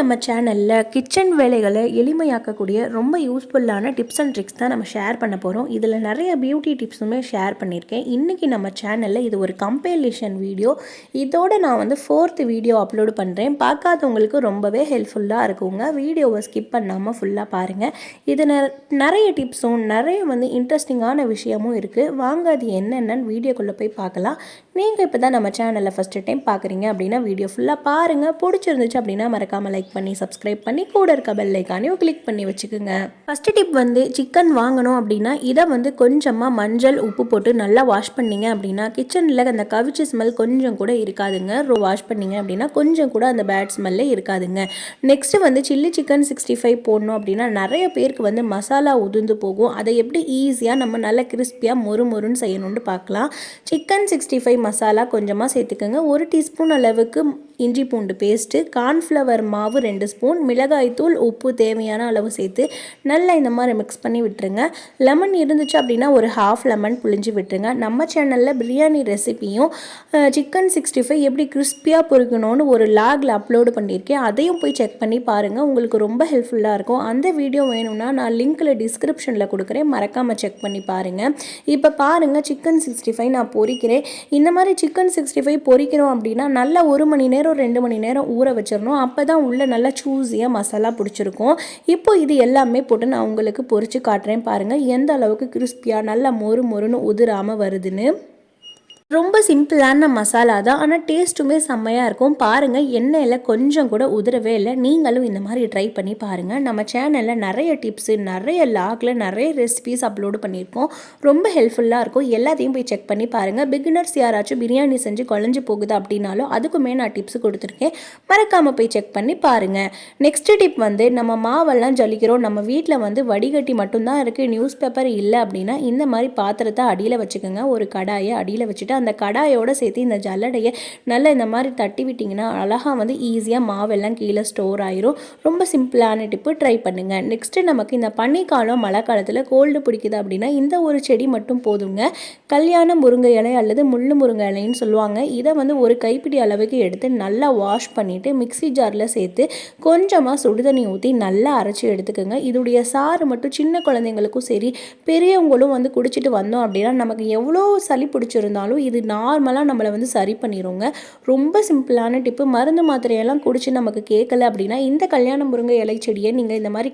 நம்ம சேனலில் கிச்சன் வேலைகளை எளிமையாக்கக்கூடிய ரொம்ப யூஸ்ஃபுல்லான டிப்ஸ் அண்ட் ட்ரிக்ஸ் தான் நம்ம ஷேர் பண்ண போகிறோம் இதில் நிறைய பியூட்டி டிப்ஸுமே ஷேர் பண்ணியிருக்கேன் இன்றைக்கி நம்ம சேனலில் இது ஒரு கம்பைலேஷன் வீடியோ இதோட நான் வந்து ஃபோர்த் வீடியோ அப்லோடு பண்ணுறேன் பார்க்காதவங்களுக்கு ரொம்பவே ஹெல்ப்ஃபுல்லாக இருக்குங்க. வீடியோவை ஸ்கிப் பண்ணாமல் ஃபுல்லாக பாருங்கள் இது நெ- நிறைய டிப்ஸும் நிறைய வந்து இன்ட்ரெஸ்டிங்கான விஷயமும் இருக்குது வாங்க அது என்னென்னு வீடியோக்குள்ளே போய் பார்க்கலாம். நீங்கள் இப்போ தான் நம்ம சேனலில் ஃபஸ்ட்டு டைம் பார்க்குறீங்க அப்படின்னா வீடியோ ஃபுல்லாக பாருங்கள் பிடிச்சிருந்துச்சு அப்படின்னா மறக்காமல் லைக் பண்ணி சப்ஸ்கிரைப் பண்ணி கூட இருக்க பெல் ஐக்கானையும் கிளிக் பண்ணி வச்சுக்கோங்க. ஃபஸ்ட்டு டிப் வந்து சிக்கன் வாங்கணும் அப்படின்னா இதை வந்து கொஞ்சமாக மஞ்சள் உப்பு போட்டு நல்லா வாஷ் பண்ணிங்க அப்படின்னா கிச்சனில் அந்த கவிச்சு ஸ்மெல் கொஞ்சம் கூட இருக்காதுங்க. வாஷ் பண்ணிங்க அப்படின்னா கொஞ்சம் கூட அந்த பேட் ஸ்மெல்லே இருக்காதுங்க. நெக்ஸ்ட்டு வந்து சில்லி சிக்கன் சிக்ஸ்டி ஃபைவ் போடணும் அப்படின்னா நிறைய பேருக்கு வந்து மசாலா உதிர்ந்து போகும். அதை எப்படி ஈஸியாக நம்ம நல்லா கிறிஸ்பியாக மொறு மொறுன்னு செய்யணும்னு பார்க்கலாம். சிக்கன் சிக்ஸ்டி ஃபைவ் மசாலா கொஞ்சமாக சேர்த்துக்கோங்க. ஒரு டீஸ்பூன் அளவுக்கு இஞ்சி பூண்டு பேஸ்ட்டு கார்ன்ஃப்ளவர் மாவு ரெண்டு ஸ்பூன் மிளகாய்த்தூள் உப்பு தேவையான அளவு சேர்த்து நல்லா இந்த மாதிரி மிக்ஸ் பண்ணி விட்டுருங்க. லெமன் இருந்துச்சு அப்படின்னா ஒரு ஹாஃப் லெமன் புளிஞ்சு விட்டுருங்க. நம்ம சேனலில் பிரியாணி ரெசிபியும் சிக்கன் சிக்ஸ்டி ஃபைவ் எப்படி கிறிஸ்பியாக பொறுக்கணும்னு ஒரு லாகில் அப்லோடு பண்ணியிருக்கேன் அதையும் போய் செக் பண்ணி பாருங்கள் உங்களுக்கு ரொம்ப ஹெல்ப்ஃபுல்லாக இருக்கும். அந்த வீடியோ வேணும்னா நான் லிங்க்கில் டிஸ்கிரிப்ஷனில் கொடுக்குறேன். மறக்காமல் செக் பண்ணி பாருங்கள் இப்போ பாருங்கள் சிக்கன் சிக்ஸ்டி ஃபைவ் நான் பொரிக்கிறேன் இந்த மாதிரி சிக்கன் சிக்ஸ்டி ஃபைவ் பொரிக்கிறோம் அப்படின்னா நல்லா ஒரு மணி நேரம் ரெண்டு மணி நேரம் ஊற வச்சிடணும். அப்போ தான் உள்ளே நல்லா சூஸியாக மசாலா பிடிச்சிருக்கும். இப்போ இது எல்லாமே போட்டு நான் உங்களுக்கு பொறிச்சு காட்டுறேன் பாருங்கள் எந்த அளவுக்கு கிறிஸ்பியாக நல்லா மொறு மொறுன்னு உதிராமல் வருதுன்னு. ரொம்ப சிம்பிளான மசாலா தான் ஆனால் டேஸ்ட்டுமே செம்மையாக இருக்கும். பாருங்கள் எண்ணெயில் கொஞ்சம் கூட உதிரவே இல்லை. நீங்களும் இந்த மாதிரி ட்ரை பண்ணி பாருங்கள் நம்ம சேனலில் நிறைய டிப்ஸு நிறைய லாகில் நிறைய ரெசிபிஸ் அப்லோடு பண்ணியிருக்கோம். ரொம்ப ஹெல்ப்ஃபுல்லாக இருக்கும். எல்லாத்தையும் போய் செக் பண்ணி பாருங்கள் பிகினர்ஸ் யாராச்சும் பிரியாணி செஞ்சு குழஞ்சி போகுது அப்படின்னாலும் அதுக்குமே நான் டிப்ஸ் கொடுத்துருக்கேன். மறக்காமல் போய் செக் பண்ணி பாருங்கள் நெக்ஸ்ட் டிப் வந்து நம்ம மாவெல்லாம் ஜலிக்கிறோம். நம்ம வீட்டில் வந்து வடிகட்டி மட்டும்தான் இருக்குது நியூஸ் பேப்பர் இல்லை அப்படின்னா இந்த மாதிரி பாத்திரத்தை அடியில் வச்சுக்கோங்க. ஒரு கடாயை அடியில் வச்சுட்டு அந்த கடாயோட சேர்த்து இந்த ஜல்லடையை நல்லா இந்த மாதிரி தட்டி விட்டிங்கன்னா அழகாக வந்து ஈஸியாக மாவெல்லாம் கீழே ஸ்டோர் ஆயிரும். ரொம்ப சிம்பிளான டிப்பு ட்ரை பண்ணுங்கள் நெக்ஸ்ட்டு நமக்கு இந்த பனிக்காலம் மழை காலத்தில் கோல்டு பிடிக்குது அப்படின்னா இந்த ஒரு செடி மட்டும் போதுங்க. கல்யாண முருங்கை இலை அல்லது முள்ளு முருங்கை இலைன்னு சொல்லுவாங்க. இதை வந்து ஒரு கைப்பிடி அளவுக்கு எடுத்து நல்லா வாஷ் பண்ணிவிட்டு மிக்ஸி ஜாரில் சேர்த்து கொஞ்சமாக சுடுதண்ணி ஊற்றி நல்லா அரைச்சி எடுத்துக்கோங்க. இதோடைய சாறு மட்டும் சின்ன குழந்தைங்களுக்கும் சரி பெரியவங்களும் வந்து குடிச்சிட்டு வந்தோம் அப்படின்னா நமக்கு எவ்வளோ சளி பிடிச்சிருந்தாலும் இது நார்மலாக நம்மளை வந்து சரி பண்ணிடுங்க ரொம்ப சிம்பிளான டிப்பு மருந்து மாத்திரையெல்லாம் குடிச்சு நமக்கு கேட்கல அப்படின்னா இந்த கல்யாண முருங்கை இலை செடியை நீங்கள் இந்த மாதிரி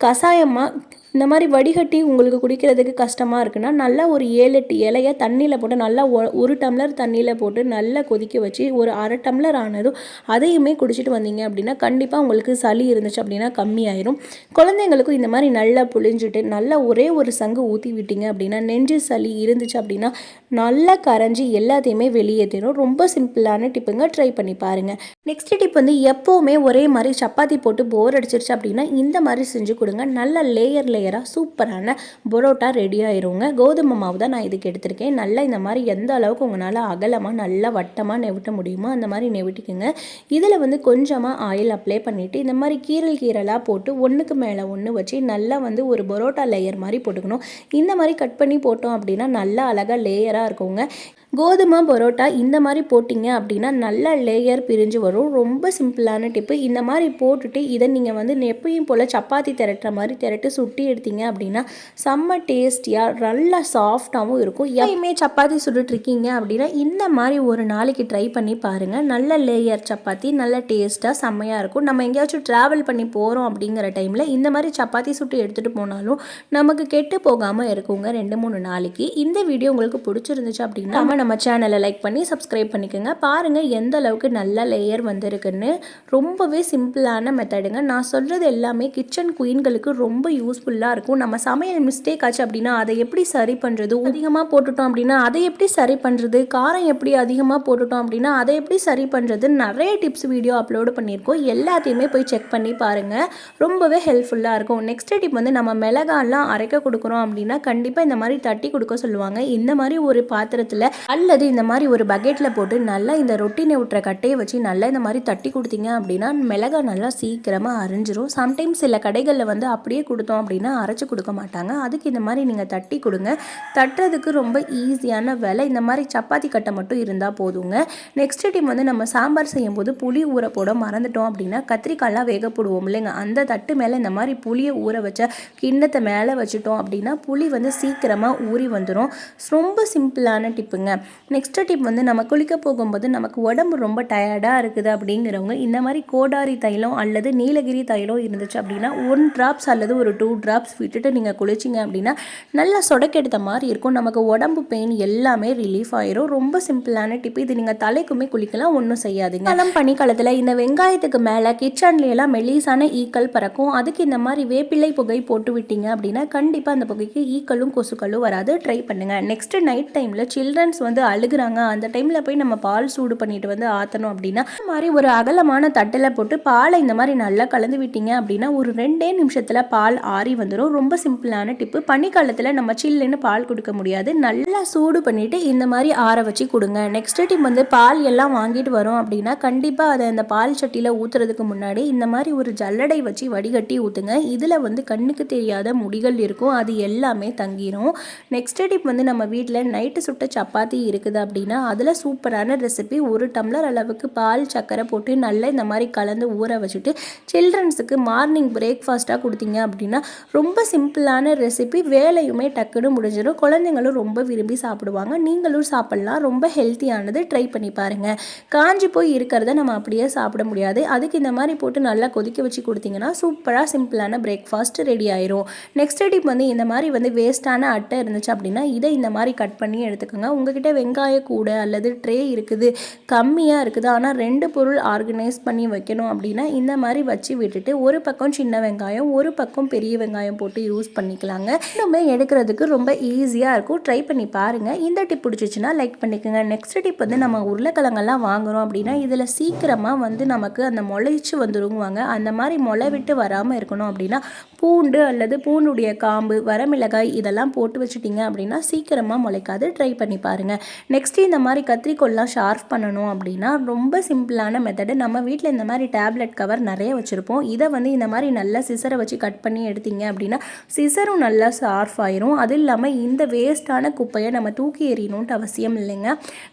கஷாயமாக இந்த மாதிரி வடிகட்டி உங்களுக்கு குடிக்கிறதுக்கு கஷ்டமாக இருக்குன்னா நல்லா ஒரு ஏழு எட்டு இலையை தண்ணியில் போட்டு நல்லா ஒ- ஒரு டம்ளர் தண்ணியில் போட்டு நல்லா கொதிக்க வச்சு ஒரு அரை டம்ளர் ஆனதும் அதையுமே குடிச்சிட்டு வந்தீங்க அப்படின்னா கண்டிப்பாக உங்களுக்கு சளி இருந்துச்சு அப்படின்னா கம்மியாயிரும். குழந்தைங்களுக்கும் இந்த மாதிரி நல்லா புழிஞ்சிட்டு நல்லா ஒரே ஒரு சங்கு ஊற்றி விட்டீங்க அப்படின்னா நெஞ்சு சளி இருந்துச்சு அப்படின்னா நல்லா கரைஞ்சி எல்லாத்தையுமே வெளியேற்றிடும் ரொம்ப சிம்பிளான டிப்புங்க. ட்ரை பண்ணி பாருங்கள் நெக்ஸ்ட் டிப் வந்து எப்போவுமே ஒரே மாதிரி சப்பாத்தி போட்டு போர் அடிச்சிருச்சு அப்படின்னா இந்த மாதிரி செஞ்சு கொடுங்க. நல்லா லேயர் லேயராக சூப்பரான பரோட்டா ரெடி ஆயிருங்க. கோதுமை மாவு தான் நான் இதுக்கு எடுத்திருக்கேன். நல்லா இந்த மாதிரி எந்த அளவுக்கு உங்களால் அகலமாக நல்லா வட்டமாக நெவிட்ட முடியுமோ அந்த மாதிரி நெவிட்டிக்குங்க. இதில் வந்து கொஞ்சமாக ஆயில் அப்ளை பண்ணிவிட்டு இந்த மாதிரி கீரல் கீரலாக போட்டு ஒன்றுக்கு மேலே ஒன்று வச்சு நல்லா வந்து ஒரு பரோட்டா லேயர் மாதிரி போட்டுக்கணும். இந்த மாதிரி கட் பண்ணி போட்டோம் அப்படின்னா நல்லா அழகாக லேயராக இருக்குங்க. கோதுமை பரோட்டா இந்த மாதிரி போட்டிங்க அப்படின்னா நல்ல லேயர் பிரிஞ்சு வரும். ரொம்ப சிம்பிளான டிப்பு இந்த மாதிரி போட்டுட்டு இதை நீங்கள் வந்து எப்பயும் போல் சப்பாத்தி திரட்டுற மாதிரி திரட்டு சுட்டி எடுத்தீங்க அப்படின்னா செம்ம டேஸ்டியாக நல்லா சாஃப்டாகவும் இருக்கும். எப்பயுமே சப்பாத்தி சுட்டுட்ருக்கீங்க அப்படின்னா இந்த மாதிரி ஒரு நாளைக்கு ட்ரை பண்ணி பாருங்கள் நல்ல லேயர் சப்பாத்தி நல்ல டேஸ்ட்டாக செம்மையாக இருக்கும். நம்ம எங்கேயாச்சும் ட்ராவல் பண்ணி போகிறோம் அப்படிங்கிற டைமில் இந்த மாதிரி சப்பாத்தி சுட்டு எடுத்துகிட்டு போனாலும் நமக்கு கெட்டு போகாமல் இருக்குங்க ரெண்டு மூணு நாளைக்கு. இந்த வீடியோ உங்களுக்கு பிடிச்சிருந்துச்சு அப்படின்னா நம்ம சேனலை லைக் பண்ணி சப்ஸ்கிரைப் பண்ணிக்கோங்க. பாருங்கள் எந்த அளவுக்கு நல்ல லேயர் வந்திருக்குன்னு. ரொம்பவே சிம்பிளான மெத்தடுங்க நான் சொல்கிறது எல்லாமே கிச்சன் குயின்களுக்கு ரொம்ப யூஸ்ஃபுல்லாக இருக்கும். நம்ம சமையல் மிஸ்டேக் ஆச்சு அப்படின்னா அதை எப்படி சரி பண்ணுறது அதிகமாக போட்டுட்டோம் அப்படின்னா அதை எப்படி சரி பண்ணுறது காரம் எப்படி அதிகமாக போட்டுட்டோம் அப்படின்னா அதை எப்படி சரி பண்ணுறது நிறைய டிப்ஸ் வீடியோ அப்லோடு பண்ணியிருக்கோம். எல்லாத்தையுமே போய் செக் பண்ணி பாருங்கள் ரொம்பவே ஹெல்ப்ஃபுல்லாக இருக்கும். நெக்ஸ்ட் டிப் வந்து நம்ம மிளகாலாம் அரைக்க கொடுக்குறோம் அப்படின்னா கண்டிப்பாக இந்த மாதிரி தட்டி கொடுக்க சொல்லுவாங்க. இந்த மாதிரி ஒரு பாத்திரத்தில் அல்லது இந்த மாதிரி ஒரு பக்கெட்டில் போட்டு நல்லா இந்த ரொட்டினை விட்டுற கட்டையை வச்சு நல்லா இந்த மாதிரி தட்டி கொடுத்தீங்க அப்படின்னா மிளகா நல்லா சீக்கிரமாக அரைஞ்சிரும். சம்டைம்ஸ் சில கடைகளில் வந்து அப்படியே கொடுத்தோம் அப்படின்னா அரைச்சி கொடுக்க மாட்டாங்க. அதுக்கு இந்த மாதிரி நீங்கள் தட்டி கொடுங்க. தட்டுறதுக்கு ரொம்ப ஈஸியான வேலை. இந்த மாதிரி சப்பாத்தி கட்டை மட்டும் இருந்தால் போதுங்க. நெக்ஸ்ட் டைம் வந்து நம்ம சாம்பார் செய்யும்போது புளி ஊற போட மறந்துட்டோம் அப்படின்னா கத்திரிக்காய்லாம் வேக போடுவோம் இல்லைங்க. அந்த தட்டு மேலே இந்த மாதிரி புளியை ஊற வச்ச கிண்ணத்தை மேலே வச்சுட்டோம் அப்படின்னா புளி வந்து சீக்கிரமாக ஊறி வந்துடும் ரொம்ப சிம்பிளான டிப்புங்க நெக்ஸ்ட் டிப் வந்து நம்ம குளிக்க போகும்போது நமக்கு உடம்பு ரொம்ப டயர்டாக இருக்குது அப்படிங்கிறவங்க இந்த மாதிரி கோடாரி தைலம் அல்லது நீலகிரி தைலம் இருந்துச்சு அப்படின்னா ஒன் ட்ராப்ஸ் அல்லது ஒரு டூ ட்ராப்ஸ் விட்டுட்டு நீங்கள் குளிச்சிங்க அப்படின்னா நல்லா சொடக்கெடுத்த மாதிரி இருக்கும். நமக்கு உடம்பு பெயின் எல்லாமே ரிலீஃப் ஆயிரும். ரொம்ப சிம்பிளான டிப் இது நீங்கள் தலைக்குமே குளிக்கலாம் ஒன்றும் செய்யாதுங்க. காலம் பனிக்காலத்தில் இந்த வெங்காயத்துக்கு மேலே கிச்சன்ல எல்லாம் மெலிசான ஈக்கள் பறக்கும். அதுக்கு இந்த மாதிரி வேப்பிலை புகை போட்டு விட்டீங்க அப்படின்னா கண்டிப்பாக அந்த புகைக்கு ஈக்களும் கொசுக்களும் வராது. ட்ரை பண்ணுங்கள் நெக்ஸ்ட் நைட் டைமில் சில்ட்ரன்ஸ் வந்து அழுகுறாங்க. அந்த டைமில் போய் நம்ம பால் சூடு பண்ணிட்டு வந்து ஆற்றணும் அப்படின்னா இந்த மாதிரி ஒரு அகலமான தட்டில் போட்டு பாலை இந்த மாதிரி நல்லா கலந்து விட்டீங்க அப்படின்னா ஒரு ரெண்டே நிமிஷத்தில் பால் ஆறி வந்துடும் ரொம்ப சிம்பிளான டிப்பு பனிக்காலத்தில் நம்ம சில்லுன்னு பால் கொடுக்க முடியாது. நல்லா சூடு பண்ணிவிட்டு இந்த மாதிரி ஆற வச்சு கொடுங்க. நெக்ஸ்ட் டிப் வந்து பால் எல்லாம் வாங்கிட்டு வரோம் அப்படின்னா கண்டிப்பாக அதை அந்த பால் சட்டியில் ஊற்றுறதுக்கு முன்னாடி இந்த மாதிரி ஒரு ஜல்லடை வச்சு வடிகட்டி ஊற்றுங்க இதில் வந்து கண்ணுக்கு தெரியாத முடிகள் இருக்கும். அது எல்லாமே தங்கிரும். நெக்ஸ்ட் டிப் வந்து நம்ம வீட்டில் நைட்டு சுட்ட சப்பாத்தி இருக்குது அப்படின்னா அதில் சூப்பரான ரெசிபி ஒரு டம்ளர் அளவுக்கு பால் சர்க்கரை போட்டு நல்லா இந்த மாதிரி கலந்து ஊற வச்சுட்டு சில்ட்ரன்ஸுக்கு மார்னிங் பிரேக்ஃபாஸ்ட்டாக கொடுத்தீங்க அப்படின்னா ரொம்ப சிம்பிளான ரெசிபி வேலையுமே டக்குன்னு முடிஞ்சிடும் குழந்தைங்களும் ரொம்ப விரும்பி சாப்பிடுவாங்க. நீங்களும் சாப்பிட்லாம். ரொம்ப ஹெல்த்தியானது ட்ரை பண்ணி பாருங்கள் காஞ்சி போய் இருக்கிறத நம்ம அப்படியே சாப்பிட முடியாது. அதுக்கு இந்த மாதிரி போட்டு நல்லா கொதிக்க வச்சு கொடுத்தீங்கன்னா சூப்பராக சிம்பிளான பிரேக்ஃபாஸ்ட் ரெடி ஆயிரும். நெக்ஸ்ட் டிப் வந்து இந்த மாதிரி வந்து வேஸ்ட்டான அட்டை இருந்துச்சு அப்படின்னா இதை இந்த மாதிரி கட் பண்ணி எடுத்துக்கோங்க. உங்ககிட்ட வெங்காய கூடை அல்லது ட்ரே இருக்குது கம்மியாக இருக்குது. ஆனால் ரெண்டு பொருள் ஆர்கனைஸ் பண்ணி வைக்கணும் அப்படின்னா இந்த மாதிரி வச்சு விட்டுட்டு ஒரு பக்கம் சின்ன வெங்காயம் ஒரு பக்கம் பெரிய வெங்காயம் போட்டு யூஸ் பண்ணிக்கலாங்க. இன்னுமே எடுக்கிறதுக்கு ரொம்ப ஈஸியாக இருக்கும். ட்ரை பண்ணி பாருங்கள் இந்த டிப் பிடிச்சிச்சின்னா லைக் பண்ணிக்கோங்க. நெக்ஸ்ட் டிப் வந்து நம்ம உருளைக்கிழங்கெல்லாம் வாங்குகிறோம் அப்படின்னா இதில் சீக்கிரமாக வந்து நமக்கு அந்த முளைச்சி வந்துருங்குவாங்க. அந்த மாதிரி முளை விட்டு வராமல் இருக்கணும் அப்படின்னா பூண்டு அல்லது பூண்டுடைய காம்பு வரமிளகாய் இதெல்லாம் போட்டு வச்சுட்டிங்க அப்படின்னா சீக்கிரமாக முளைக்காது. ட்ரை பண்ணி பாருங்கள் நெக்ஸ்ட்டு இந்த மாதிரி கத்திரிக்கோல்லாம் ஷார்ப் பண்ணணும் அப்படின்னா ரொம்ப சிம்பிளான மெத்தடு நம்ம வீட்டில் இந்த மாதிரி டேப்லெட் கவர் நிறைய வச்சுருப்போம். இதை வந்து இந்த மாதிரி நல்லா சிசரை வச்சு கட் பண்ணி எடுத்தீங்க அப்படின்னா சிசரும் நல்லா ஷார்ப் ஆயிரும். அது இல்லாமல் இந்த வேஸ்ட்டான குப்பையை நம்ம தூக்கி எறியணுன்ட்டு அவசியம் இல்லைங்க.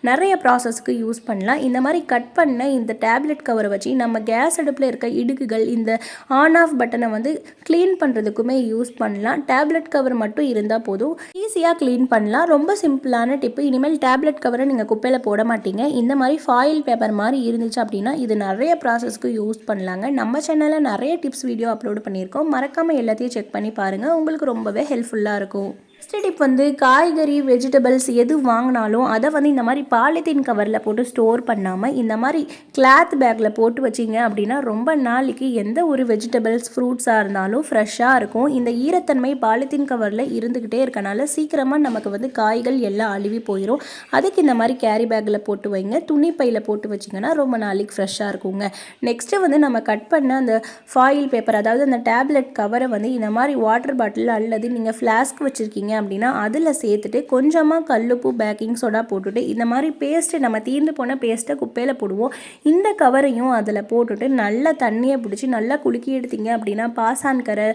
நிறைய ப்ராசஸ்க்கு யூஸ் பண்ணலாம். இந்த மாதிரி கட் பண்ண இந்த டேப்லெட் கவரை வச்சு நம்ம கேஸ் அடுப்பில் இருக்க இடுக்குகள் இந்த ஆன் ஆஃப் பட்டனை வந்து க்ளீன் பண்ணுறதுக்குமே யூஸ் பண்ணலாம். டேப்லெட் கவர் மட்டும் இருந்தால் போதும். ஈஸியாக க்ளீன் பண்ணலாம். ரொம்ப சிம்பிளான டிப்பு இனிமேல் டேப்லெட் கவரை நீங்கள் குப்பையில் போட மாட்டீங்க. இந்த மாதிரி ஃபாயில் பேப்பர் மாதிரி இருந்துச்சு அப்படின்னா இது நிறைய ப்ராசஸ்க்கு யூஸ் பண்ணலாங்க. நம்ம சேனலில் நிறைய டிப்ஸ் வீடியோ அப்லோட் பண்ணியிருக்கோம். மறக்காமல் எல்லாத்தையும் செக் பண்ணி பாருங்கள் உங்களுக்கு ரொம்பவே ஹெல்ப்ஃபுல்லாக இருக்கும். நெக்ஸ்ட் டிப் வந்து காய்கறி வெஜிடபிள்ஸ் எது வாங்கினாலும் அதை வந்து இந்த மாதிரி பாலித்தீன் கவரில் போட்டு ஸ்டோர் பண்ணாமல் இந்த மாதிரி கிளாத் பேக்கில் போட்டு வச்சிங்க அப்படின்னா ரொம்ப நாளைக்கு எந்த ஒரு வெஜிடபிள்ஸ் ஃப்ரூட்ஸாக இருந்தாலும் ஃப்ரெஷ்ஷாக இருக்கும். இந்த ஈரத்தன்மை பாலித்தீன் கவரில் இருந்துக்கிட்டே இருக்கனால சீக்கிரமாக நமக்கு வந்து காய்கள் எல்லாம் அழுவி போயிடும் அதுக்கு இந்த மாதிரி கேரி பேக்கில் போட்டு வைங்க. துணி பையில் போட்டு வச்சிங்கன்னா ரொம்ப நாளைக்கு ஃப்ரெஷ்ஷாக இருக்குங்க. நெக்ஸ்ட்டு வந்து நம்ம கட் பண்ண அந்த ஃபாயில் பேப்பர் அதாவது அந்த டேப்லெட் கவரை வந்து இந்த மாதிரி வாட்டர் பாட்டில் அல்லது நீங்கள் ஃப்ளாஸ்க் வச்சுருக்கீங்க அப்படின்னா அதில் சேர்த்துட்டு கொஞ்சமாக கல்லுப்பு பேக்கிங் சோடா போட்டுட்டு இந்த மாதிரி பேஸ்ட்டு நம்ம தீர்ந்து போன பேஸ்ட்டை குப்பையில் போடுவோம். இந்த கவரையும் அதில் போட்டுட்டு நல்லா தண்ணியை பிடிச்சி நல்லா குலுக்கி எடுத்தீங்க அப்படின்னா பாசான் கரை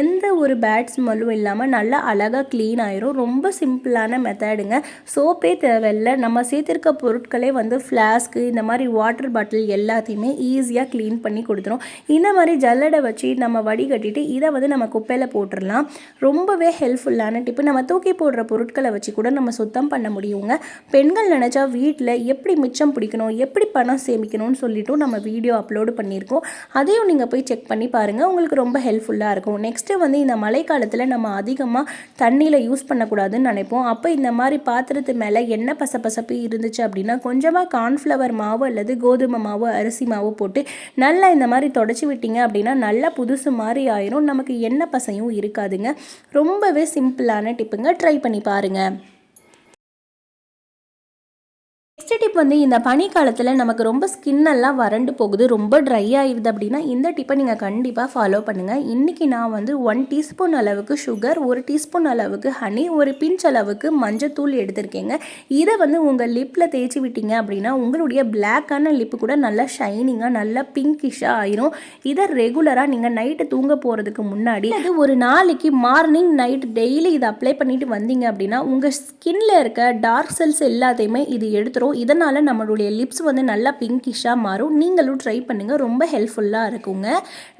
எந்த ஒரு பேட் ஸ்மெல்லும் இல்லாமல் நல்லா அழகாக க்ளீன் ஆயிரும். ரொம்ப சிம்பிளான மெத்தடுங்க சோப்பே தேவையில்லை. நம்ம சேர்த்துருக்க பொருட்களே வந்து ஃப்ளாஸ்க்கு இந்த மாதிரி வாட்டர் பாட்டில் எல்லாத்தையுமே ஈஸியாக க்ளீன் பண்ணி கொடுத்துரும். இந்த மாதிரி ஜல்லடை வச்சு நம்ம வடிகட்டிட்டு இதை வந்து நம்ம குப்பையில் போட்டுடலாம் ரொம்பவே ஹெல்ப்ஃபுல்லான டிப்பு நம்ம தூக்கி போடுற பொருட்களை வச்சு கூட நம்ம சுத்தம் பண்ண முடியுங்க. பெண்கள் நினச்சா வீட்டில் எப்படி மிச்சம் பிடிக்கணும் எப்படி பணம் சேமிக்கணும்னு சொல்லிட்டும் நம்ம வீடியோ அப்லோடு பண்ணியிருக்கோம். அதையும் நீங்கள் போய் செக் பண்ணி பாருங்கள் உங்களுக்கு ரொம்ப ஹெல்ப்ஃபுல்லாக இருக்கும். நெக்ஸ்ட்டு வந்து இந்த மழைக்காலத்தில் நம்ம அதிகமாக தண்ணியில் யூஸ் பண்ணக்கூடாதுன்னு நினைப்போம். அப்போ இந்த மாதிரி பாத்திரத்து மேலே என்ன பசப்பசப்பு இருந்துச்சு அப்படின்னா கொஞ்சமாக கார்ன்ஃப்ளவர் மாவு அல்லது கோதுமை மாவு அரிசி மாவு போட்டு நல்லா இந்த மாதிரி தொடச்சி விட்டீங்க அப்படின்னா நல்லா புதுசு மாதிரி ஆயிரும். நமக்கு எண்ணெய் பசையும் இருக்காதுங்க. ரொம்பவே சிம்பிளான டிப்புங்க. ட்ரை பண்ணி பாருங்கள் நெக்ஸ்ட் டிப் வந்து இந்த பனி காலத்தில் நமக்கு ரொம்ப ஸ்கின் எல்லாம் வறண்டு போகுது ரொம்ப ட்ரை ஆகிடுது அப்படின்னா இந்த டிப்பை நீங்கள் கண்டிப்பாக ஃபாலோ பண்ணுங்கள் இன்றைக்கி நான் வந்து ஒன் டீஸ்பூன் அளவுக்கு சுகர் ஒரு டீஸ்பூன் அளவுக்கு ஹனி ஒரு பிஞ்ச் அளவுக்கு மஞ்சத்தூள் எடுத்திருக்கேங்க. இதை வந்து உங்கள் லிப்பில் தேய்ச்சி விட்டீங்க அப்படின்னா உங்களுடைய பிளாக்கான லிப்பு கூட நல்லா ஷைனிங்காக நல்லா பிங்கிஷாக ஆயிரும். இதை ரெகுலராக நீங்கள் நைட்டு தூங்க போகிறதுக்கு முன்னாடி அது ஒரு நாளைக்கு மார்னிங் நைட் டெய்லி இதை அப்ளை பண்ணிட்டு வந்தீங்க அப்படின்னா உங்கள் ஸ்கின்ல இருக்க டார்க் செல்ஸ் எல்லாத்தையுமே இது எடுத்துரும். இதனால் நம்மளுடைய லிப்ஸ் வந்து நல்லா பிங்கிஷாக மாறும். நீங்களும் ட்ரை பண்ணுங்கள் ரொம்ப ஹெல்ப்ஃபுல்லாக இருக்குங்க.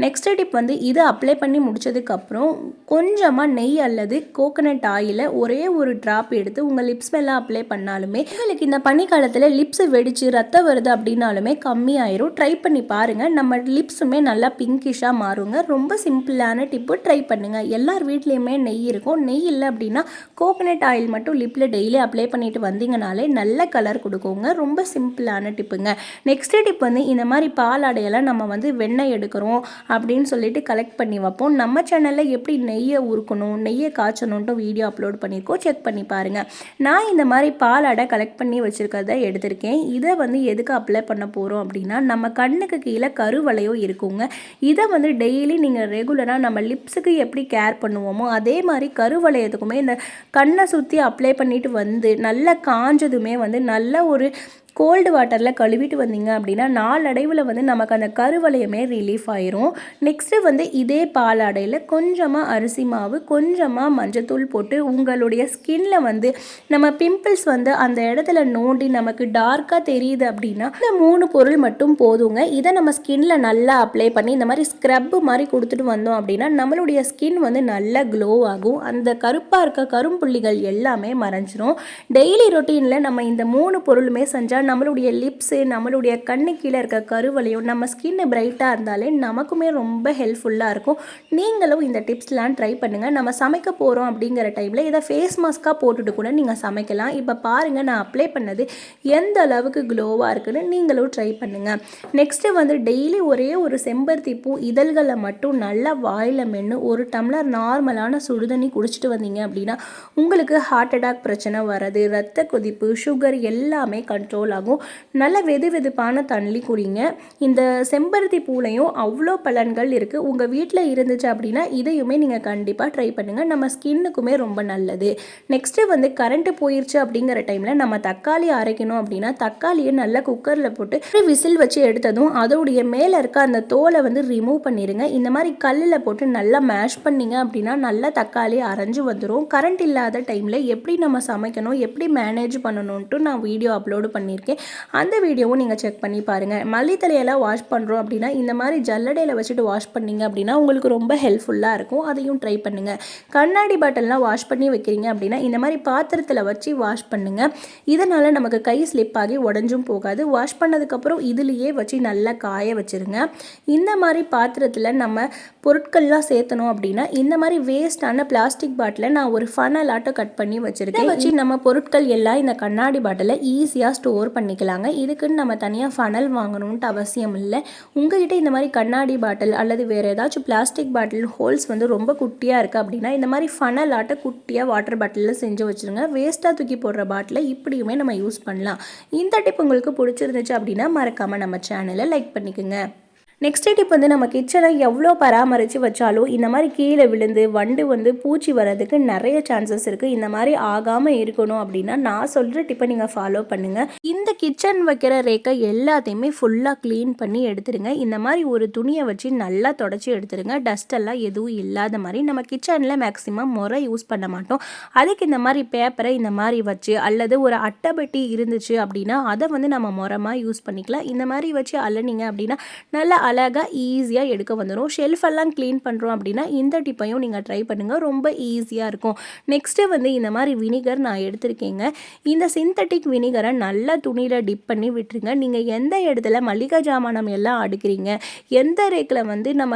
நெக்ஸ்ட் டிப் வந்து இதை அப்ளை பண்ணி முடிச்சதுக்கப்புறம் கொஞ்சமாக நெய் அல்லது கோகனட் ஆயிலை ஒரே ஒரு ட்ராப் எடுத்து உங்கள் லிப்ஸ் மேலே அப்ளை பண்ணாலுமே உங்களுக்கு இந்த பனிக்காலத்தில் லிப்ஸ் வெடித்து ரத்தம் வருது அப்படின்னாலுமே கம்மியாயிரும் ட்ரை பண்ணி பாருங்கள் நம்ம லிப்ஸுமே நல்லா பிங்கிஷாக மாறுங்க. ரொம்ப சிம்பிளான டிப்பு ட்ரை பண்ணுங்கள் எல்லார் வீட்லேயுமே நெய் இருக்கும். நெய் இல்லை அப்படின்னா கோகனட் ஆயில் மட்டும் லிப்பில் டெய்லி அப்ளை பண்ணிட்டு வந்தீங்கனாலே நல்ல கலர் கொடுக்கும். எடுத்துக்கோங்க. ரொம்ப சிம்பிளான டிப்புங்க. நெக்ஸ்ட் டிப் வந்து இந்த மாதிரி பாலாடையெல்லாம் நம்ம வந்து வெண்ணெய் எடுக்கிறோம் அப்படின்னு சொல்லிட்டு கலெக்ட் பண்ணி வைப்போம். நம்ம சேனலில் எப்படி நெய்யை உருக்கணும் நெய்யை காய்ச்சணுன்ட்டு வீடியோ அப்லோட் பண்ணியிருக்கோம். செக் பண்ணி பாருங்கள் நான் இந்த மாதிரி பாலாடை கலெக்ட் பண்ணி வச்சுருக்கிறத எடுத்திருக்கேன். இதை வந்து எதுக்கு அப்ளை பண்ண போகிறோம் அப்படின்னா நம்ம கண்ணுக்கு கீழே கருவளையோ இருக்குங்க. இதை வந்து டெய்லி நீங்கள் ரெகுலராக நம்ம லிப்ஸுக்கு எப்படி கேர் பண்ணுவோமோ அதே மாதிரி கருவளையத்துக்குமே இந்த கண்ணை சுற்றி அப்ளை பண்ணிட்டு வந்து நல்லா காஞ்சதுமே வந்து நல்ல ஒரு கோல்டு வாட்டரில் கழுவிட்டு வந்தீங்க அப்படின்னா நாளடைவில் வந்து நமக்கு அந்த கருவளையமே ரிலீஃப் ஆயிரும். நெக்ஸ்ட்டு வந்து இதே பாலாடையில் கொஞ்சமாக அரிசி மாவு கொஞ்சமாக மஞ்சத்தூள் போட்டு உங்களுடைய ஸ்கின்ல வந்து நம்ம பிம்பிள்ஸ் வந்து அந்த இடத்துல நோண்டி நமக்கு டார்க்காக தெரியுது அப்படின்னா இந்த மூணு பொருள் மட்டும் போதுங்க. இதை நம்ம ஸ்கின்ல நல்லா அப்ளை பண்ணி இந்த மாதிரி ஸ்க்ரப்பு மாதிரி கொடுத்துட்டு வந்தோம் அப்படின்னா நம்மளுடைய ஸ்கின் வந்து நல்லா க்ளோ ஆகும். அந்த கருப்பாக இருக்க கரும்புள்ளிகள் எல்லாமே மறைஞ்சிரும். டெய்லி ரொட்டீனில் நம்ம இந்த மூணு பொருளுமே செஞ்சால் நம்மளுடைய லிப்ஸு நம்மளுடைய கண்ணு கீழே இருக்க கருவலையும் நம்ம ஸ்கின்னு பிரைட்டாக இருந்தாலே நமக்குமே ரொம்ப ஹெல்ப்ஃபுல்லாக இருக்கும். நீங்களும் இந்த டிப்ஸ்லாம் ட்ரை பண்ணுங்கள் நம்ம சமைக்க போகிறோம் அப்படிங்கிற டைமில் இதை ஃபேஸ் மாஸ்க்காக போட்டுட்டு கூட நீங்கள் சமைக்கலாம். இப்போ பாருங்கள் நான் அப்ளை பண்ணது எந்த அளவுக்கு க்ளோவாக இருக்குன்னு நீங்களும் ட்ரை பண்ணுங்கள் நெக்ஸ்ட்டு வந்து டெய்லி ஒரே ஒரு செம்பருத்தி பூ இதழ்களை மட்டும் நல்லா வாயில் மென்று ஒரு டம்ளர் நார்மலான சுடுதண்ணி குடிச்சிட்டு வந்தீங்க அப்படின்னா உங்களுக்கு ஹார்ட் அட்டாக் பிரச்சனை வர்றது ரத்த கொதிப்பு சுகர் எல்லாமே கண்ட்ரோல் ஆகும் நல்ல வெது வெதுப்பான தண்ணி குடிங்க. இந்த செம்பருத்தி பூலையும் அவ்வளோ பலன்கள் இருக்குது உங்கள் வீட்டில் இருந்துச்சு அப்படின்னா இதையுமே நீங்கள் கண்டிப்பாக ட்ரை பண்ணுங்கள் நம்ம ஸ்கின்னுக்குமே ரொம்ப நல்லது. நெக்ஸ்ட்டு வந்து கரண்ட்டு போயிடுச்சு அப்படிங்கிற டைமில் நம்ம தக்காளி அரைக்கணும் அப்படின்னா தக்காளியை நல்லா குக்கரில் போட்டு விசில் வச்சு எடுத்ததும் அதோடைய மேலே இருக்க அந்த தோலை வந்து ரிமூவ் பண்ணிடுங்க இந்த மாதிரி கல்லில் போட்டு நல்லா மேஷ் பண்ணிங்க அப்படின்னா நல்லா தக்காளி அரைஞ்சு வந்துடும் கரண்ட் இல்லாத டைமில் எப்படி நம்ம சமைக்கணும் எப்படி மேனேஜ் பண்ணணுன்ட்டு நான் வீடியோ அப்லோடு பண்ணியிருக்கேன் அந்த வீடியோவும் நீங்கள் செக் பண்ணி பாருங்கள் மல்லித்தலையெல்லாம் வாஷ் பண்ணுறோம் அப்படின்னா இந்த மாதிரி ஜல்லடையில் வச்சுட்டு வாஷ் பண்ணீங்க அப்படின்னா உங்களுக்கு ரொம்ப ஹெல்ப்ஃபுல்லாக இருக்கும். அதையும் ட்ரை பண்ணுங்கள் கண்ணாடி பாட்டில்லாம் வாஷ் பண்ணி வைக்கிறீங்க அப்படின்னா இந்த மாதிரி பாத்திரத்தில் வச்சு வாஷ் பண்ணுங்கள் இதனால் நமக்கு கை ஸ்லிப் ஆகி உடஞ்சும் போகாது. வாஷ் பண்ணதுக்கப்புறம் இதுலேயே வச்சு நல்லா காய வச்சுருங்க. இந்த மாதிரி பாத்திரத்தில் நம்ம பொருட்கள்லாம் சேர்த்தணும் அப்படின்னா இந்த மாதிரி வேஸ்டான பிளாஸ்டிக் பாட்டிலை நான் ஒரு ஃபனலாட்டம் கட் பண்ணி வச்சுருக்கேன். வச்சு நம்ம பொருட்கள் எல்லாம் இந்த கண்ணாடி பாட்டிலை ஈஸியாக ஸ்டோர் பண்ணிக்கலாங்க. இதுக்குன்னு நம்ம தனியாக ஃபனல் வாங்கணுன்ட்டு அவசியம் இல்லை. உங்ககிட்ட இந்த மாதிரி கண்ணாடி பாட்டில் அல்லது வேறு ஏதாச்சும் பிளாஸ்டிக் பாட்டில் ஹோல்ஸ் வந்து ரொம்ப குட்டியாக இருக்குது அப்படின்னா இந்த மாதிரி ஃபனல் ஆட்ட குட்டியாக வாட்டர் பாட்டிலில் செஞ்சு வச்சுருங்க. வேஸ்ட்டாக தூக்கி போடுற பாட்டிலை இப்படியுமே நம்ம யூஸ் பண்ணலாம். இந்த டிப் உங்களுக்கு பிடிச்சிருந்துச்சு அப்படின்னா மறக்காமல் நம்ம சேனலை லைக் பண்ணிக்கோங்க. நெக்ஸ்ட் டிப் வந்து நம்ம கிச்சனை எவ்வளோ பராமரித்து வச்சாலும் இந்த மாதிரி கீழே விழுந்து வண்டு வந்து பூச்சி வர்றதுக்கு நிறைய சான்சஸ் இருக்குது இந்த மாதிரி ஆகாமல் இருக்கணும் அப்படின்னா நான் சொல்கிற டிப்பை நீங்கள் ஃபாலோ பண்ணுங்கள் இந்த கிச்சன் வைக்கிற ரேக்கை எல்லாத்தையுமே ஃபுல்லாக க்ளீன் பண்ணி எடுத்துருங்க. இந்த மாதிரி ஒரு துணியை வச்சு நல்லா தொடச்சி எடுத்துருங்க. டஸ்ட் எல்லாம் எதுவும் இல்லாத மாதிரி நம்ம கிச்சனில் மேக்ஸிமம் முறை யூஸ் பண்ண மாட்டோம். அதுக்கு இந்த மாதிரி பேப்பரை இந்த மாதிரி வச்சு அல்லது ஒரு அட்டைப்பெட்டி இருந்துச்சு அப்படின்னா அதை வந்து நம்ம முறமாக யூஸ் பண்ணிக்கலாம். இந்த மாதிரி வச்சு அள்ளனிங்க அப்படின்னா நல்லா அழகாக ஈஸியாக எடுக்க வந்துடும் ஷெல்ஃப் எல்லாம் க்ளீன் பண்ணுறோம் அப்படின்னா இந்த டிப்பையும் நீங்கள் ட்ரை பண்ணுங்கள் ரொம்ப ஈஸியாக இருக்கும். நெக்ஸ்ட்டு வந்து இந்த மாதிரி வினிகர் நான் எடுத்திருக்கேங்க. இந்த சிந்தட்டிக் வினிகரை நல்லா துணியில் டிப் பண்ணி விட்டுருங்க. நீங்கள் எந்த இடத்துல மளிகை ஜாமானம் எல்லாம் அடுக்குறீங்க எந்த ரேக்கில் வந்து நம்ம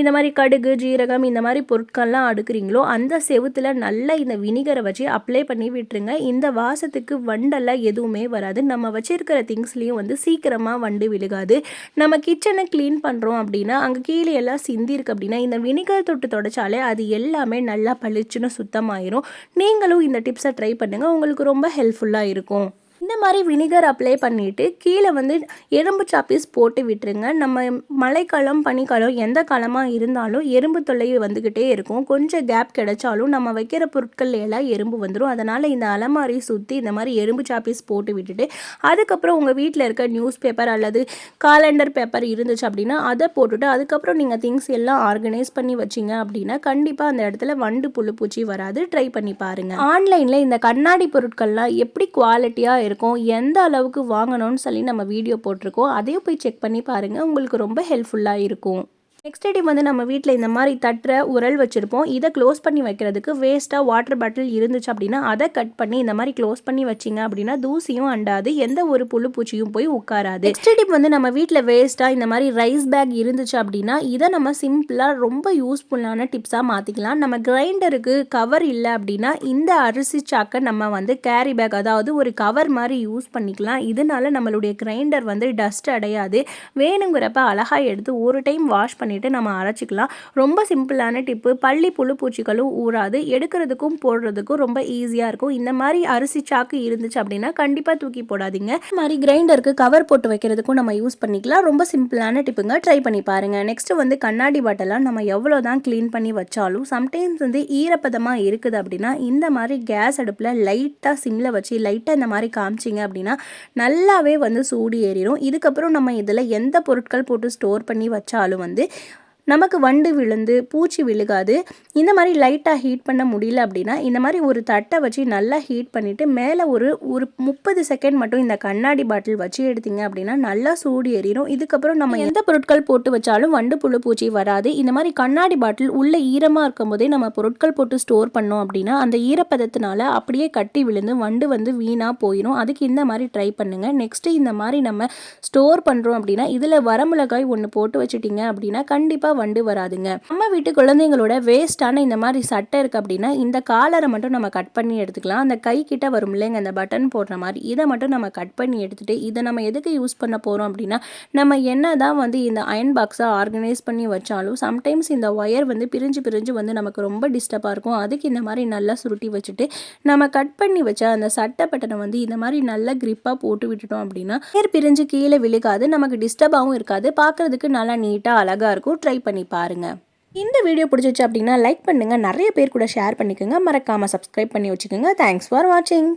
இந்த மாதிரி கடுகு ஜீரகம் இந்த மாதிரி பொருட்கள்லாம் அடுக்கிறீங்களோ அந்த செவுத்தில் நல்லா இந்த வினிகரை வச்சு அப்ளை பண்ணி விட்டுருங்க. இந்த வாசத்துக்கு வண்டெல்லாம் எதுவுமே வராது. நம்ம வச்சுருக்கிற திங்ஸ்லேயும் வந்து சீக்கிரமாக வண்டு விழுகாது. நம்ம கிச்சனை க்ளீன் பண்ணுறோம் அப்படின்னா அங்கே கீழே எல்லாம் சிந்திருக்கு அப்படின்னா இந்த வினிகர் தொட்டு தொடச்சாலே அது எல்லாமே நல்லா பளிச்சுன்னு சுத்தமாயிரும். நீங்களும் இந்த டிப்ஸை ட்ரை பண்ணுங்கள் உங்களுக்கு ரொம்ப ஹெல்ப்ஃபுல்லாக இருக்கும். இந்த மாதிரி வினிகர் அப்ளை பண்ணிவிட்டு கீழே வந்து எறும்பு சாப்பீஸ் போட்டு விட்டுருங்க. நம்ம மழைக்காலம் பனிக்காலம் எந்த காலமாக இருந்தாலும் எறும்பு தொல்லை வந்துக்கிட்டே இருக்கும். கொஞ்சம் கேப் கிடைச்சாலும் நம்ம வைக்கிற பொருட்கள் எல்லாம் எறும்பு வந்துடும் அதனால் இந்த அலமாரி சுற்றி இந்த மாதிரி எறும்பு சாப்பீஸ் போட்டு விட்டுட்டு அதுக்கப்புறம் உங்கள் வீட்டில் இருக்க நியூஸ் பேப்பர் அல்லது காலண்டர் பேப்பர் இருந்துச்சு அப்படின்னா அதை போட்டுட்டு அதுக்கப்புறம் நீங்கள் திங்ஸ் எல்லாம் ஆர்கனைஸ் பண்ணி வச்சிங்க அப்படின்னா கண்டிப்பாக அந்த இடத்துல வண்டு புழு பூச்சி வராது. ட்ரை பண்ணி பாருங்கள் ஆன்லைனில் இந்த கண்ணாடி பொருட்கள்லாம் எப்படி குவாலிட்டியாக இருக்கும் இருக்கும். எந்த அளவுக்கு வாங்கணும்னு சொல்லி நம்ம வீடியோ போட்டிருக்கோம். அதையும் போய் செக் பண்ணி பாருங்கள் உங்களுக்கு ரொம்ப ஹெல்ப்ஃபுல்லாக இருக்கும். நெக்ஸ்ட் ஐடி வந்து நம்ம வீட்டில் இந்த மாதிரி தட்டுற உரல் வச்சுருப்போம். இதை க்ளோஸ் பண்ணி வைக்கிறதுக்கு வேஸ்ட்டாக வாட்டர் பாட்டில் இருந்துச்சு அப்படின்னா அதை கட் பண்ணி இந்த மாதிரி க்ளோஸ் பண்ணி வச்சிங்க அப்படின்னா தூசியும் அண்டாது எந்த ஒரு புழு பூச்சியும் போய் உட்காராது. நெக்ஸ்ட் டிப் வந்து நம்ம வீட்டில் வேஸ்ட்டாக இந்த மாதிரி ரைஸ் பேக் இருந்துச்சு அப்படின்னா இதை நம்ம சிம்பிளாக ரொம்ப யூஸ்ஃபுல்லான டிப்ஸாக மாற்றிக்கலாம் நம்ம கிரைண்டருக்கு கவர் இல்லை அப்படின்னா இந்த அரிசி சாக்கை நம்ம வந்து கேரி பேக் அதாவது ஒரு கவர் மாதிரி யூஸ் பண்ணிக்கலாம். இதனால நம்மளுடைய கிரைண்டர் வந்து டஸ்ட் அடையாது. வேணுங்கிறப்ப அழகாக எடுத்து ஒரு டைம் வாஷ் பண்ணி பண்ணிவிட்டு நம்ம அரைச்சிக்கலாம். ரொம்ப சிம்பிளான டிப்பு. பள்ளி புழு பூச்சிகளும் ஊறாது. எடுக்கிறதுக்கும் போடுறதுக்கும் ரொம்ப ஈஸியாக இருக்கும். இந்த மாதிரி அரிசி சாக்கு இருந்துச்சு அப்படின்னா கண்டிப்பாக தூக்கி போடாதீங்க. இந்த மாதிரி கிரைண்டருக்கு கவர் போட்டு வைக்கிறதுக்கும் நம்ம யூஸ் பண்ணிக்கலாம். ரொம்ப சிம்பிளான டிப்புங்க. ட்ரை பண்ணி பாருங்கள் நெக்ஸ்ட்டு வந்து கண்ணாடி பாட்டெல்லாம் நம்ம எவ்வளோ தான் க்ளீன் பண்ணி வச்சாலும் சம்டைம்ஸ் வந்து ஈரப்பதமாக இருக்குது அப்படின்னா இந்த மாதிரி கேஸ் அடுப்பில் லைட்டாக சிம்மில் வச்சு லைட்டாக இந்த மாதிரி காமிச்சிங்க அப்படின்னா நல்லாவே வந்து சூடு ஏறிடும் இதுக்கப்புறம் நம்ம இதில் எந்த பொருட்கள் போட்டு ஸ்டோர் பண்ணி வச்சாலும் வந்து நமக்கு வண்டு விழுந்து பூச்சி விழுகாது. இந்த மாதிரி லைட்டாக ஹீட் பண்ண முடியல அப்படின்னா இந்த மாதிரி ஒரு தட்டை வச்சு நல்லா ஹீட் பண்ணிவிட்டு மேலே ஒரு ஒரு முப்பது செகண்ட் மட்டும் இந்த கண்ணாடி பாட்டில் வச்சு எடுத்தீங்க அப்படின்னா நல்லா சூடு எறிடும் இதுக்கப்புறம் நம்ம எந்த பொருட்கள் போட்டு வச்சாலும் வண்டு புழு பூச்சி வராது. இந்த மாதிரி கண்ணாடி பாட்டில் உள்ள ஈரமாக இருக்கும் போதே நம்ம பொருட்கள் போட்டு ஸ்டோர் பண்ணோம் அப்படின்னா அந்த ஈரப்பதத்தினால அப்படியே கட்டி விழுந்து வண்டு வந்து வீணாக போயிடும் அதுக்கு இந்த மாதிரி ட்ரை பண்ணுங்கள் நெக்ஸ்ட்டு இந்த மாதிரி நம்ம ஸ்டோர் பண்ணுறோம் அப்படின்னா இதில் வரமிளகாய் ஒன்று போட்டு வச்சுட்டிங்க அப்படின்னா கண்டிப்பாக வண்டு வராதுங்க. நம்ம வீட்டு குழந்தைங்களோட வேஸ்டான இந்த மாதிரி சட்டை இருக்குது அப்படின்னா இந்த காலரை மட்டும் நம்ம கட் பண்ணி எடுத்துக்கலாம். அந்த கை கிட்ட வரும் இல்லைங்க அந்த பட்டன் போடுற மாதிரி. இதை மட்டும் நம்ம கட் பண்ணி எடுத்துகிட்டு இதை நம்ம எதுக்கு யூஸ் பண்ண போகிறோம் அப்படின்னா நம்ம என்ன தான் வந்து இந்த அயன் பாக்ஸை ஆர்கனைஸ் பண்ணி வச்சாலும் சம்டைம்ஸ் இந்த ஒயர் வந்து பிரிஞ்சு பிரிஞ்சு வந்து நமக்கு ரொம்ப டிஸ்டர்பாக இருக்கும். அதுக்கு இந்த மாதிரி நல்லா சுருட்டி வச்சுட்டு நம்ம கட் பண்ணி வச்ச அந்த சட்டை பட்டனை வந்து இந்த மாதிரி நல்லா கிரிப்பாக போட்டு விட்டுட்டோம் அப்படின்னா ஏர் பிரிஞ்சு கீழே விழுகாது நமக்கு டிஸ்டர்பாகவும் இருக்காது. பார்க்குறதுக்கு நல்லா நீட்டாக அழகாக இருக்கும். ட்ரை பண்ணி பாருங்கள் இந்த வீடியோ பிடிச்சிச்சு அப்படின்னா லைக் பண்ணுங்கள் நிறைய பேர் கூட ஷேர் பண்ணிக்கோங்க. மறக்காமல் சப்ஸ்கிரைப் பண்ணி வச்சுக்கோங்க. தேங்க்ஸ் ஃபார் வாட்சிங்